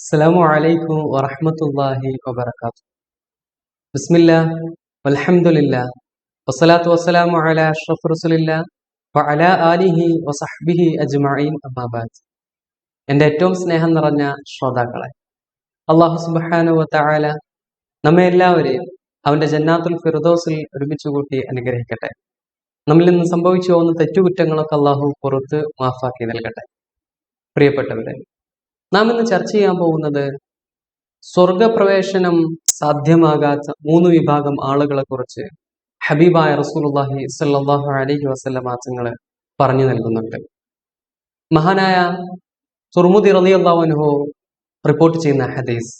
അസ്സലാമു അലൈക്കും വറഹമത്തല്ലാഹി വബർക്കാത്തു ബിസ്മില്ല വൽഹംദുലില്ലാ വസ്സലാത്തു വസ്സലാമു അല അഷ്റഫ് റസൂലില്ലാ വഅലാ ആലിഹി വസഹ്ബിഹി അജ്മഈൻ അമ്മാ എന്റെ ഏറ്റവും സ്നേഹം നിറഞ്ഞ ശ്രോതാക്കളെ അള്ളാഹു സുബ്ഹാനഹു വതആല നമ്മെ എല്ലാവരെയും അവന്റെ ജന്നാത്തുൽ ഫിറദോസിൽ ഒരുമിച്ച് കൂട്ടി അനുഗ്രഹിക്കട്ടെ. നമ്മിൽ നിന്ന് സംഭവിച്ചു പോകുന്ന തെറ്റുകുറ്റങ്ങളൊക്കെ അള്ളാഹു പുറത്ത് മാഫാക്കി നൽകട്ടെ. പ്രിയപ്പെട്ടവരെ നാം ഇന്ന് ചർച്ച ചെയ്യാൻ പോകുന്നത് സ്വർഗപ്രവേശനം സാധ്യമാകാത്ത മൂന്ന് വിഭാഗം ആളുകളെ കുറിച്ച് ഹബീബായ റസൂലുള്ളാഹി സല്ലല്ലാഹു അലൈഹി വസല്ലമ തങ്ങൾ പറഞ്ഞു നൽകുന്നുണ്ട്. മഹാനായ തുർമുദി റളിയല്ലാഹു അൻഹു റിപ്പോർട്ട് ചെയ്യുന്ന ഹദീസ്.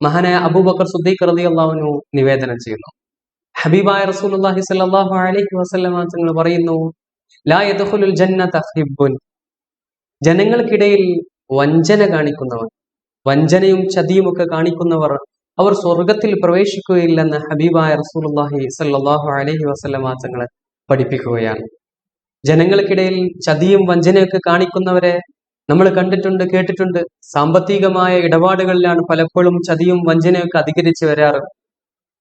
മഹാനായ അബൂബക്കർ സുദ്ദീഖ് റളിയല്ലാഹു അൻഹു നിവേദനം ചെയ്യുന്നു. ഹബീബായ റസൂലുള്ളാഹി സല്ലല്ലാഹു അലൈഹി വസല്ലമ തങ്ങൾ പറയുന്നു ലാ ജനങ്ങൾക്കിടയിൽ വഞ്ചന കാണിക്കുന്നവർ വഞ്ചനയും ചതിയും ഒക്കെ കാണിക്കുന്നവർ അവർ സ്വർഗത്തിൽ പ്രവേശിക്കുകയില്ലെന്ന് ഹബീബായ റസൂലുള്ളാഹി സല്ലല്ലാഹു അലൈഹി വസല്ലമ തങ്ങൾ പഠിപ്പിക്കുകയാണ്. ജനങ്ങൾക്കിടയിൽ ചതിയും വഞ്ചനയൊക്കെ കാണിക്കുന്നവരെ നമ്മൾ കണ്ടിട്ടുണ്ട് കേട്ടിട്ടുണ്ട്. സാമ്പത്തികമായ ഇടപാടുകളിലാണ് പലപ്പോഴും ചതിയും വഞ്ചനയൊക്കെ അധികരിച്ച് വരാറ്.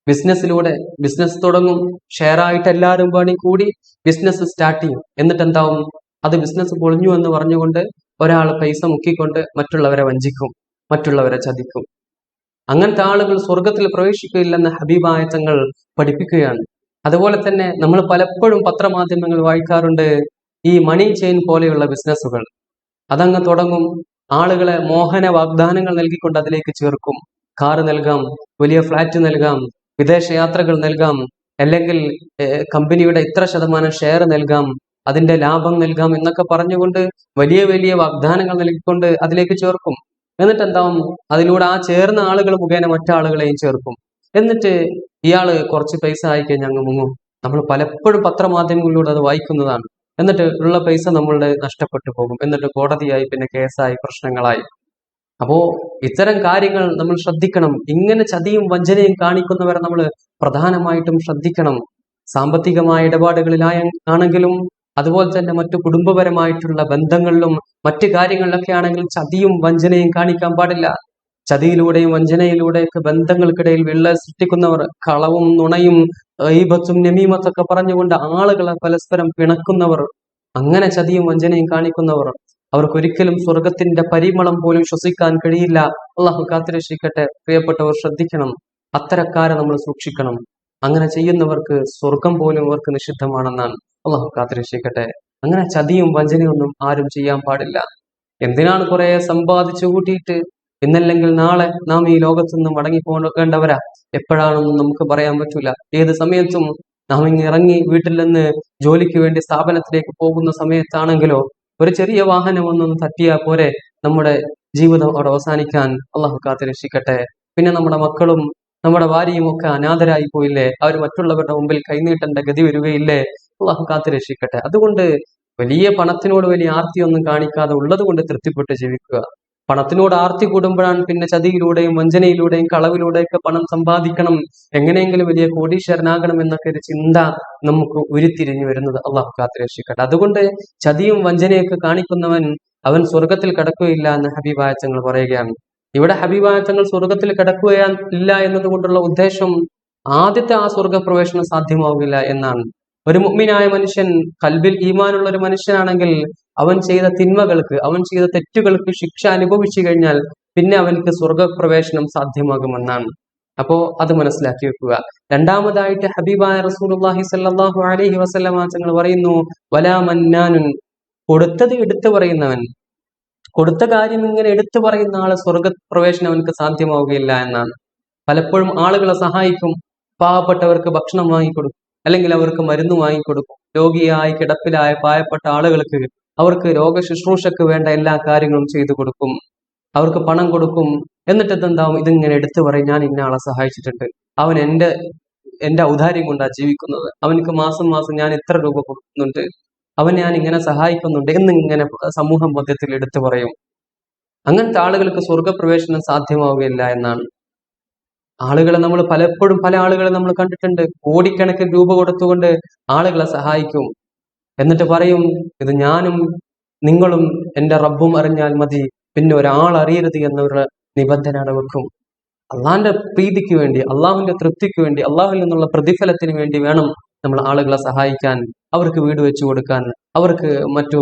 ബിസിനസ്സിലൂടെ ബിസിനസ് തുടങ്ങും ഷെയർ ആയിട്ട് എല്ലാവരും പണി കൂടി ബിസിനസ് സ്റ്റാർട്ട് ചെയ്യും. എന്നിട്ട് എന്താവും അത് ബിസിനസ് പൊളിഞ്ഞു എന്ന് പറഞ്ഞുകൊണ്ട് ഒരാൾ പൈസ മുക്കിക്കൊണ്ട് മറ്റുള്ളവരെ വഞ്ചിക്കും മറ്റുള്ളവരെ ചതിക്കും. അങ്ങനത്തെ ആളുകൾ സ്വർഗത്തിൽ പ്രവേശിക്കുകയില്ലെന്ന് ഹബീബായത്തങ്ങൾ പഠിപ്പിക്കുകയാണ്. അതുപോലെ തന്നെ നമ്മൾ പലപ്പോഴും പത്രമാധ്യമങ്ങൾ വായിക്കാറുണ്ട് ഈ മണി ചെയിൻ പോലെയുള്ള ബിസിനസ്സുകൾ. അതങ്ങ് തുടങ്ങും ആളുകളെ മോഹന വാഗ്ദാനങ്ങൾ നൽകിക്കൊണ്ട് അതിലേക്ക് ചേർക്കും. കാറ് നൽകാം വലിയ ഫ്ലാറ്റ് നൽകാം വിദേശ യാത്രകൾ നൽകാം അല്ലെങ്കിൽ കമ്പനിയുടെ ഇത്ര ശതമാനം ഷെയർ നൽകാം അതിന്റെ ലാഭം നൽകാം എന്നൊക്കെ പറഞ്ഞുകൊണ്ട് വലിയ വലിയ വാഗ്ദാനങ്ങൾ നൽകിക്കൊണ്ട് അതിലേക്ക് ചേർക്കും. എന്നിട്ട് എന്താവും അതിലൂടെ ആ ചേർന്ന ആളുകൾ മുഖേന മറ്റാളുകളെയും ചേർക്കും. എന്നിട്ട് ഇയാൾ കുറച്ച് പൈസ ആയിക്കഴിഞ്ഞാൽ അങ്ങ് മുങ്ങും. നമ്മൾ പലപ്പോഴും പത്രമാധ്യമങ്ങളിലൂടെ അത് വായിക്കുന്നതാണ്. എന്നിട്ട് ഉള്ള പൈസ നമ്മളുടെ നഷ്ടപ്പെട്ടു പോകും. എന്നിട്ട് കോടതിയായി പിന്നെ കേസായി പ്രശ്നങ്ങളായി. അപ്പോ ഇത്തരം കാര്യങ്ങൾ നമ്മൾ ശ്രദ്ധിക്കണം. ഇങ്ങനെ ചതിയും വഞ്ചനയും കാണിക്കുന്നവരെ നമ്മൾ പ്രധാനമായിട്ടും ശ്രദ്ധിക്കണം. സാമ്പത്തികമായ ഇടപാടുകളിലായ ആണെങ്കിലും അതുപോലെ തന്നെ മറ്റു കുടുംബപരമായിട്ടുള്ള ബന്ധങ്ങളിലും മറ്റു കാര്യങ്ങളിലൊക്കെ ആണെങ്കിൽ ചതിയും വഞ്ചനയും കാണിക്കാൻ പാടില്ല. ചതിയിലൂടെയും വഞ്ചനയിലൂടെയൊക്കെ ബന്ധങ്ങൾക്കിടയിൽ വിള്ള സൃഷ്ടിക്കുന്നവർ കളവും നുണയും ഈബത്തും നമീമത്തൊക്കെ പറഞ്ഞുകൊണ്ട് ആളുകളെ പരസ്പരം പിണക്കുന്നവർ അങ്ങനെ ചതിയും വഞ്ചനയും കാണിക്കുന്നവർ അവർക്കൊരിക്കലും സ്വർഗത്തിന്റെ പരിമളം പോലും ശ്വസിക്കാൻ കഴിയില്ല. അള്ളാഹു കാത്തിരക്ഷിക്കട്ടെ. പ്രിയപ്പെട്ടവർ ശ്രദ്ധിക്കണം. അത്തരക്കാരെ നമ്മൾ സൂക്ഷിക്കണം. അങ്ങനെ ചെയ്യുന്നവർക്ക് സ്വർഗം പോലും അവർക്ക് നിഷിദ്ധമാണെന്നാണ് അള്ളാഹു കാത്തിരക്ഷിക്കട്ടെ. അങ്ങനെ ചതിയും വഞ്ചനയൊന്നും ആരും ചെയ്യാൻ പാടില്ല. എന്തിനാണ് കുറെ സമ്പാദിച്ചു കൂട്ടിയിട്ട് ഇന്നല്ലെങ്കിൽ നാളെ നാം ഈ ലോകത്തു നിന്നും മടങ്ങി പോകേണ്ടവരാ എപ്പോഴാണെന്നും നമുക്ക് പറയാൻ പറ്റൂല. ഏത് സമയത്തും നാം ഇങ്ങനെ ഇറങ്ങി വീട്ടിൽ നിന്ന് ജോലിക്ക് വേണ്ടി സ്ഥാപനത്തിലേക്ക് പോകുന്ന സമയത്താണെങ്കിലോ ഒരു ചെറിയ വാഹനം ഒന്നും തട്ടിയാൽ പോരെ നമ്മുടെ ജീവിതം അവിടെ അവസാനിക്കാൻ അള്ളാഹു കാത്തിരക്ഷിക്കട്ടെ. പിന്നെ നമ്മുടെ മക്കളും നമ്മുടെ ഭാര്യയും ഒക്കെ അനാഥരായി പോയില്ലേ? അവർ മറ്റുള്ളവരുടെ മുമ്പിൽ കൈനീട്ടേണ്ട ഗതി വരികയില്ലേ? അള്ളാഹു കാത്തു രക്ഷിക്കട്ടെ. അതുകൊണ്ട് വലിയ പണത്തിനോട് വലിയ ആർത്തിയൊന്നും കാണിക്കാതെ ഉള്ളത് കൊണ്ട് തൃപ്തിപ്പെട്ട് ജീവിക്കുക. പണത്തിനോട് ആർത്തി കൂടുമ്പോഴാണ് പിന്നെ ചതിയിലൂടെയും വഞ്ചനയിലൂടെയും കളവിലൂടെയൊക്കെ പണം സമ്പാദിക്കണം. എങ്ങനെയെങ്കിലും വലിയ കോടീശ്വരനാകണം എന്നൊക്കെ ഒരു ചിന്ത നമുക്ക് ഉരുത്തിരിഞ്ഞു വരുന്നത് അള്ളാഹു കാത്തു രക്ഷിക്കട്ടെ. അതുകൊണ്ട് ചതിയും വഞ്ചനയൊക്കെ കാണിക്കുന്നവൻ അവൻ സ്വർഗത്തിൽ കടക്കുകയില്ല എന്ന് ഹബീബായച്ചങ്ങൾ പറയുകയാണ്. ഇവിടെ ഹബീബായച്ചങ്ങൾ സ്വർഗത്തിൽ കിടക്കുകയാ ഇല്ല എന്നതുകൊണ്ടുള്ള ഉദ്ദേശം ആദ്യത്തെ ആ സ്വർഗപ്രവേശനം സാധ്യമാവുകയില്ല എന്നാണ്. ഒരു മുഗ്മിനായ മനുഷ്യൻ കൽബിൽ ഈമാനുള്ള ഒരു മനുഷ്യനാണെങ്കിൽ അവൻ ചെയ്ത തിന്മകൾക്ക് അവൻ ചെയ്ത തെറ്റുകൾക്ക് ശിക്ഷ അനുഭവിച്ചു കഴിഞ്ഞാൽ പിന്നെ അവനക്ക് സ്വർഗപ്രവേശനം സാധ്യമാകുമെന്നാണ്. അപ്പോ അത് മനസ്സിലാക്കി വെക്കുക. രണ്ടാമതായിട്ട് ഹബീബായ റസൂലുള്ളാഹി സല്ലല്ലാഹു അലൈഹി വസല്ലമ തങ്ങൾ പറയുന്നു വലാ മന്നാനുൻ കൊടുത്തത് എടുത്തു പറയുന്നവൻ കൊടുത്ത കാര്യം ഇങ്ങനെ എടുത്തു പറയുന്ന ആൾ സ്വർഗപ്രവേശനം അവനക്ക് സാധ്യമാവുകയില്ല എന്നാണ്. പലപ്പോഴും ആളുകളെ സഹായിക്കും. പാവപ്പെട്ടവർക്ക് ഭക്ഷണം വാങ്ങിക്കൊടുക്കും. അല്ലെങ്കിൽ അവർക്ക് മരുന്ന് വാങ്ങിക്കൊടുക്കും. രോഗിയായി കിടപ്പിലായ പായപ്പെട്ട ആളുകൾക്ക് അവർക്ക് രോഗ ശുശ്രൂഷക്ക് വേണ്ട എല്ലാ കാര്യങ്ങളും ചെയ്തു കൊടുക്കും. അവർക്ക് പണം കൊടുക്കും. എന്നിട്ട് എന്താവും ഇതിങ്ങനെ എടുത്തു പറയും. ഞാൻ ഇന്ന ആളെ സഹായിച്ചിട്ടുണ്ട്. അവൻ എന്റെ എന്റെ ഔദാര്യം കൊണ്ടാണ് ജീവിക്കുന്നത്. അവനക്ക് മാസം മാസം ഞാൻ ഇത്ര രൂപ കൊടുക്കുന്നുണ്ട്. അവൻ ഞാൻ ഇങ്ങനെ സഹായിക്കുന്നുണ്ട് എന്നിങ്ങനെ സമൂഹ മധ്യത്തിൽ എടുത്തു പറയും. അങ്ങനത്തെ ആളുകൾക്ക് സ്വർഗപ്രവേശനം സാധ്യമാവുകയില്ല എന്നാണ്. ആളുകളെ നമ്മൾ പലപ്പോഴും പല ആളുകളെ നമ്മൾ കണ്ടിട്ടുണ്ട്. കോടിക്കണക്കിന് രൂപ കൊടുത്തുകൊണ്ട് ആളുകളെ സഹായിക്കും. എന്നിട്ട് പറയും ഇത് ഞാനും നിങ്ങളും എന്റെ റബ്ബും അറിഞ്ഞാൽ മതി. പിന്നെ ഒരാൾ അറിയരുത് എന്നൊരു നിബന്ധന അടവെക്കും വെക്കും. അള്ളാഹിന്റെ പ്രീതിക്ക് വേണ്ടി അള്ളാഹുവിന്റെ തൃപ്തിക്ക് വേണ്ടി അള്ളാഹുവിൽ നിന്നുള്ള പ്രതിഫലത്തിന് വേണ്ടി വേണം നമ്മൾ ആളുകളെ സഹായിക്കാൻ അവർക്ക് വീട് വെച്ചു കൊടുക്കാൻ അവർക്ക് മറ്റു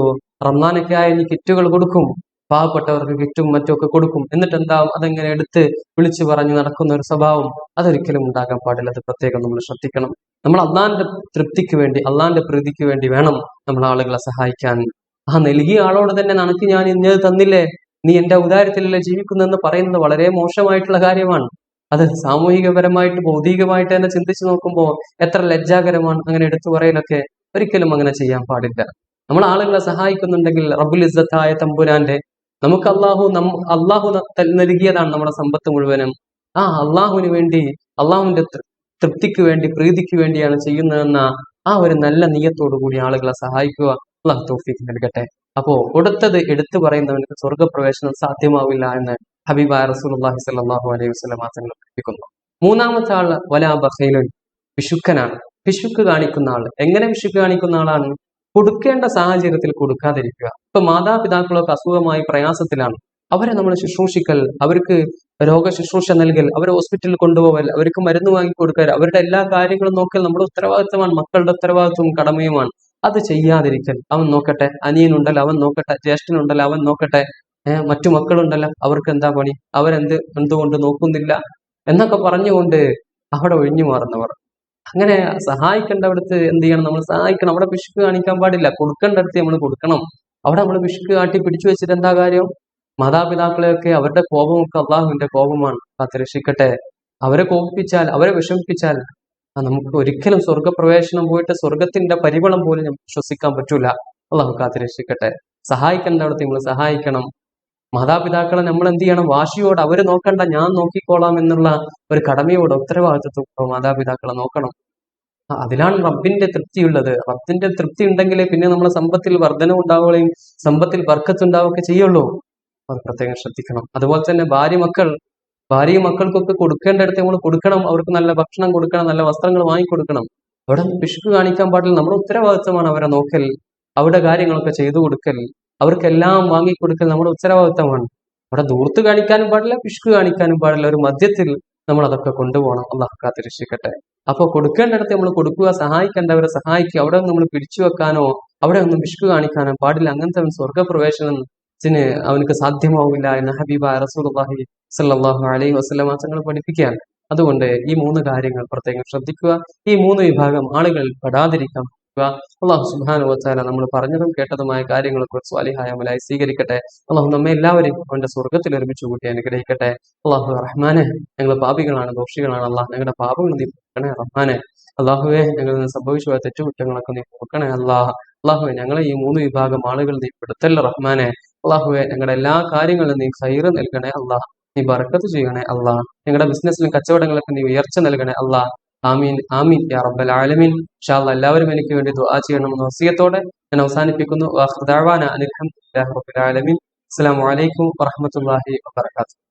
റംസാനൊക്കെ ആയ കിറ്റുകൾ കൊടുക്കും. പാവപ്പെട്ടവർക്ക് കിറ്റും മറ്റുമൊക്കെ കൊടുക്കും. എന്നിട്ട് എന്താ അതെങ്ങനെ എടുത്ത് വിളിച്ചു പറഞ്ഞ് നടക്കുന്ന ഒരു സ്വഭാവം അതൊരിക്കലും ഉണ്ടാകാൻ പാടില്ല. അത് പ്രത്യേകം നമ്മൾ ശ്രദ്ധിക്കണം. നമ്മൾ അള്ളാന്റെ തൃപ്തിക്ക് വേണ്ടി അള്ളാന്റെ പ്രീതിക്ക് വേണ്ടി വേണം നമ്മൾ ആളുകളെ സഹായിക്കാൻ. ആ നൽകിയ ആളോട് തന്നെ നനക്ക് ഞാൻ ഇന്നത് തന്നില്ലേ? നീ എന്റെ ഔദാര്യത്തിലല്ലേ ജീവിക്കുന്നെന്ന് പറയുന്നത് വളരെ മോശമായിട്ടുള്ള കാര്യമാണ്. അത് സാമൂഹികപരമായിട്ട് ഭൗതികമായിട്ട് തന്നെ ചിന്തിച്ചു നോക്കുമ്പോൾ എത്ര ലജ്ജാകരമാണ് അങ്ങനെ എടുത്തു പറയലൊക്കെ ഒരിക്കലും അങ്ങനെ ചെയ്യാൻ പാടില്ല. നമ്മൾ ആളുകളെ സഹായിക്കുന്നുണ്ടെങ്കിൽ റബുൽ ഇസ്സത്തായ തമ്പുരാന്റെ നമുക്ക് അള്ളാഹു നം അള്ളാഹു നൽകിയതാണ് നമ്മുടെ സമ്പത്ത് മുഴുവനും. ആ അള്ളാഹുവിന് വേണ്ടി അള്ളാഹുവിന്റെ തൃപ്തിക്ക് വേണ്ടി പ്രീതിക്ക് വേണ്ടിയാണ് ചെയ്യുന്നതെന്ന ആ ഒരു നല്ല നീയത്തോടു കൂടി ആളുകളെ സഹായിക്കുക അള്ളാഹു തോഫിക്ക് നൽകട്ടെ. അപ്പോ കൊടുത്തത് എടുത്തു പറയുന്നവനക്ക് സ്വർഗപ്രവേശനം സാധ്യമാവില്ല എന്ന് ഹബീബായ റസൂലുള്ളാഹി സ്വല്ലല്ലാഹു അലൈഹി വസല്ലം തങ്ങൾ പഠിപ്പിക്കുന്നു. മൂന്നാമത്തെ ആൾ വലാ ബഹൈലുൻ വിശുക്കനാണ് വിശുക്ക് കാണിക്കുന്ന ആൾ എങ്ങനെ വിശുക്ക് കാണിക്കുന്ന ആളാണ്? കൊടുക്കേണ്ട സാഹചര്യത്തിൽ കൊടുക്കാതിരിക്കുക. ഇപ്പൊ മാതാപിതാക്കളൊക്കെ അസുഖമായി പ്രയാസത്തിലാണ്. അവരെ നമ്മൾ ശുശ്രൂഷിക്കൽ അവർക്ക് രോഗ ശുശ്രൂഷ നൽകൽ അവരെ ഹോസ്പിറ്റലിൽ കൊണ്ടുപോകൽ അവർക്ക് മരുന്ന് വാങ്ങി കൊടുക്കൽ അവരുടെ എല്ലാ കാര്യങ്ങളും നോക്കൽ നമ്മുടെ ഉത്തരവാദിത്തമാണ് മക്കളുടെ ഉത്തരവാദിത്വവും കടമയുമാണ്. അത് ചെയ്യാതിരിക്കൽ. അവൻ നോക്കട്ടെ അനിയനുണ്ടല്ലോ അവൻ നോക്കട്ടെ ജ്യേഷ്ഠനുണ്ടല്ലോ അവൻ നോക്കട്ടെ. മറ്റു മക്കളുണ്ടല്ലോ. അവർക്ക് എന്താ പണി? അവരെന്ത് എന്തുകൊണ്ട് നോക്കുന്നില്ല? എന്നൊക്കെ പറഞ്ഞുകൊണ്ട് അവിടെ ഒഴിഞ്ഞു മാറുന്നവർ. അങ്ങനെ സഹായിക്കേണ്ട സഹായിക്കേണ്ടവിടത്ത് എന്ത് ചെയ്യണം? നമ്മൾ സഹായിക്കണം. അവിടെ പിശുക്ക് കാണിക്കാൻ പാടില്ല. കൊടുക്കേണ്ടടുത്ത് നമ്മൾ കൊടുക്കണം. അവിടെ നമ്മൾ പിശുക്ക് കാട്ടി പിടിച്ചു വെച്ചിട്ട് എന്താ കാര്യം? മാതാപിതാക്കളെയൊക്കെ അവരുടെ കോപമൊക്കെ അള്ളാഹുവിന്റെ കോപമാണ്. കാത്തിരക്ഷിക്കട്ടെ. അവരെ കോപിപ്പിച്ചാൽ അവരെ വിഷമിപ്പിച്ചാൽ നമുക്ക് ഒരിക്കലും സ്വർഗപ്രവേശനം പോയിട്ട് സ്വർഗത്തിന്റെ പരിമളം പോലും ശ്വസിക്കാൻ പറ്റൂല. അള്ളാഹു കാത്തിരക്ഷിക്കട്ടെ. സഹായിക്കേണ്ടവിടത്ത് നമ്മൾ സഹായിക്കണം. മാതാപിതാക്കളെ നമ്മൾ എന്ത് ചെയ്യണം? വാശിയോട് അവർ നോക്കണ്ട ഞാൻ നോക്കിക്കോളാം എന്നുള്ള ഒരു കടമയോട് ഉത്തരവാദിത്വത്തോ മാതാപിതാക്കളെ നോക്കണം. അതിലാണ് റബ്ബിന്റെ തൃപ്തിയുള്ളത്. റബ്ബിന്റെ തൃപ്തി ഉണ്ടെങ്കിലേ പിന്നെ നമ്മളെ സമ്പത്തിൽ വർധന ഉണ്ടാവുകയും സമ്പത്തിൽ വർക്കത്ത് ഉണ്ടാവുകയൊക്കെ ചെയ്യുള്ളൂ. അത് പ്രത്യേകം ശ്രദ്ധിക്കണം. അതുപോലെ തന്നെ ഭാര്യ മക്കൾ ഭാര്യ മക്കൾക്കൊക്കെ കൊടുക്കേണ്ടടുത്ത് നമ്മൾ കൊടുക്കണം. അവർക്ക് നല്ല ഭക്ഷണം കൊടുക്കണം നല്ല വസ്ത്രങ്ങൾ വാങ്ങിക്കൊടുക്കണം. അവിടെ പിശുക്ക് കാണിക്കാൻ പാടില്ല. നമ്മുടെ ഉത്തരവാദിത്വമാണ് അവരെ നോക്കൽ അവരുടെ കാര്യങ്ങളൊക്കെ ചെയ്തു കൊടുക്കൽ. അവർക്കെല്ലാം വാങ്ങിക്കൊടുക്കൽ നമ്മുടെ ഉത്തരവാദിത്തമാണ്. അവിടെ ദൂർത്ത് കാണിക്കാനും പാടില്ല പിശുക്ക് കാണിക്കാനും പാടില്ല ഒരു മധ്യത്തിൽ നമ്മൾ അതൊക്കെ കൊണ്ടുപോകണം. അള്ളാഹു കാത്തിരക്ഷിക്കട്ടെ. അപ്പൊ കൊടുക്കേണ്ടിടത്ത് നമ്മൾ കൊടുക്കുക സഹായിക്കേണ്ടവരെ സഹായിക്കുക. അവിടെ നമ്മൾ പിടിച്ചു വെക്കാനോ അവിടെ ഒന്നും പിശുക്ക് കാണിക്കാനോ പാടില്ല. അങ്ങനത്തെ അവൻ സ്വർഗപ്രവേശനം ത്തിന് അവനക്ക് സാധ്യമാവില്ല എന്ന് ഹബീബ റസൂലുള്ളാഹി സല്ലാഹു അലൈഹി വസല്ലം തങ്ങൾ പഠിപ്പിക്കുകയാണ്. അതുകൊണ്ട് ഈ മൂന്ന് കാര്യങ്ങൾ പ്രത്യേകം ശ്രദ്ധിക്കുക. ഈ മൂന്ന് വിഭാഗം ആളുകൾ പെടാതിരിക്കാൻ നോക്കുക. അള്ളാഹു സുബാനു വച്ചാല നമ്മൾ പറഞ്ഞതും കേട്ടതുമായ കാര്യങ്ങളൊക്കെ സ്വാലിഹായ അമലായി സ്വീകരിക്കട്ടെ. അള്ളാഹു നമ്മെ എല്ലാവരെയും അവന്റെ സ്വർഗത്തിൽ ഒരുമിച്ച് കൂട്ടി അനുഗ്രഹിക്കട്ടെ. അള്ളാഹു റഹ്മാനെ ഞങ്ങൾ പാപികളാണ് ദോഷികളാണ്. അള്ളാഹ് ഞങ്ങളുടെ പാപങ്ങൾ നീ പൊക്കണേ റഹ്മാനെ. അള്ളാഹുവെ ഞങ്ങളിൽ നിന്ന് സംഭവിച്ചു പോയ തെറ്റുകുറ്റങ്ങളൊക്കെ നീ പൊക്കണേ അള്ളാഹ്. അള്ളാഹുവെ ഞങ്ങളെ ഈ മൂന്ന് വിഭാഗം ആളുകൾ നീ പെടുത്തല്ല റഹ്മാനെ. അള്ളാഹുവെ ഞങ്ങളുടെ എല്ലാ കാര്യങ്ങളും നീ സൈറ് നൽകണേ അള്ളാഹ്. നീ ബർക്കത്ത് ചെയ്യണേ അള്ളാഹ്. ഞങ്ങളുടെ ബിസിനസ്സിലും കച്ചവടങ്ങളൊക്കെ നീ ഉയർച്ച നൽകണേ അള്ളാഹ്. ആമീൻ ആമീൻ യാ റബ്ബൽ ആലമീൻ. അല്ലാഹ് എല്ലാവരും എനിക്ക് വേണ്ടി ദുആ ചെയ്യണമെന്ന വസിയത്തോടെ ഞാൻ അവസാനിപ്പിക്കുന്നു. വാഖിർ ദഅവാന അനിൽ ഹംദുലില്ലാഹി റബ്ബിൽ ആലമീൻ. അസ്സലാമു അലൈക്കും വറഹ്മത്തുള്ളാഹി വബറകാതുഹു.